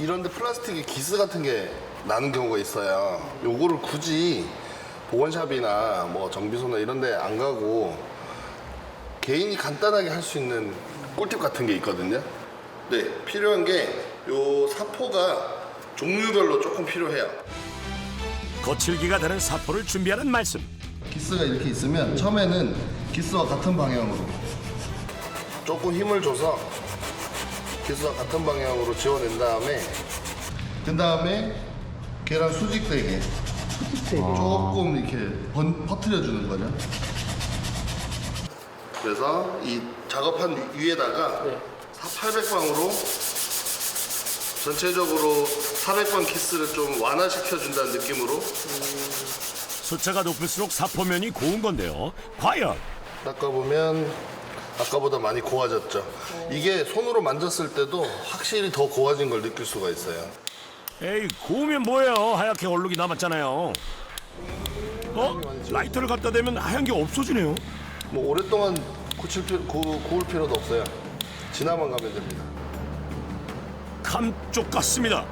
이런데 플라스틱에 기스 같은 게 나는 경우가 있어요. 요거를 굳이 보건샵이나 뭐 정비소나 이런 데 안 가고 개인이 간단하게 할 수 있는 꿀팁 같은 게 있거든요. 네, 필요한 게 요 사포가 종류별로 조금 필요해요. 거칠기가 되는 사포를 준비하는 말씀. 기스가 이렇게 있으면 처음에는 기스와 같은 방향으로 조금 힘을 줘서 기스와 같은 방향으로 지워낸 다음에 그 다음에 계란 수직 되게 조금 이렇게 번, 퍼뜨려 주는 거죠. 그래서 이 작업한 위에다가 800방으로 전체적으로 400방 키스를 좀 완화시켜 준다는 느낌으로. 숫자가 높을수록 사포면이 고운 건데요. 과연? 닦아보면 아까보다 많이 고와졌죠. 이게 손으로 만졌을 때도 확실히 더 고와진 걸 느낄 수가 있어요. 에이 고우면 뭐예요? 하얗게 얼룩이 남았잖아요. 어? 라이터를 갖다 대면 하얀 게 없어지네요. 뭐 오랫동안 굳힐 필요, 구, 구울 필요도 없어요. 지나만 가면 됩니다. 감쪽 같습니다.